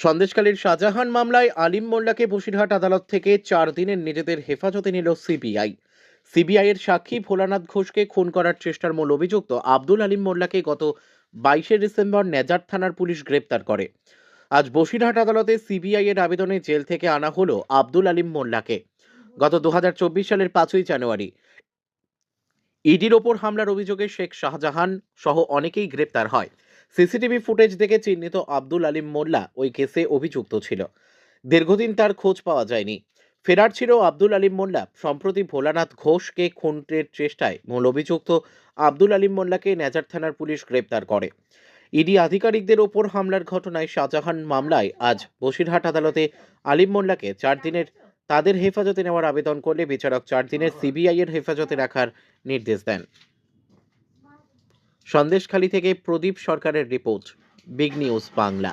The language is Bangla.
সন্দেশকালীর শাহজাহান মামলায় আলিম মোল্লাকে বসিরহাট আদালত থেকে চার দিনের নিজেদের হেফাজতে নিল সিবিআই। সিবিআইয়ের সাক্ষী ভোলানাথ ঘোষকে খুন করার চেষ্টার মূল অভিযুক্ত আব্দুল আলিম মোল্লাকে গত বাইশে ডিসেম্বর নেজার থানার পুলিশ গ্রেপ্তার করে। আজ বসিরহাট আদালতে সিবিআই এর আবেদনে জেল থেকে আনা হলো আব্দুল আলিম মোল্লাকে। গত দুহাজার চব্বিশ সালের পাঁচই জানুয়ারি ইডির ওপর হামলার অভিযোগে শেখ শাহজাহান সহ অনেকেই গ্রেপ্তার হয়। সিসিটিভি ফুটেজ দেখে চিহ্নিত আব্দুল আলিম মোল্লা ওই কেসে অভিযুক্ত ছিল। দীর্ঘদিন তার খোঁজ পাওয়া যায়নি। ফেরার ছিল আব্দুল আলিম মোল্লা। সম্প্রতি ভোলানাথ ঘোষকে খুনের চেষ্টায় মূল অভিযুক্ত আব্দুল আলিম মোল্লাকে নেজার থানার পুলিশ গ্রেপ্তার করে। ইডি আধিকারিকদের ওপর হামলার ঘটনায় শাহজাহান মামলায় আজ বসিরহাট আদালতে আলিম মোল্লাকে চার দিনের, তাদের হেফাজতে নেওয়ার আবেদন করলে বিচারক চার দিনের সিবিআইয়ের হেফাজতে রাখার নির্দেশ দেন। সন্দেশখালী থেকে প্রদীপ সরকারের রিপোর্ট বিগ নিউজ বাংলা।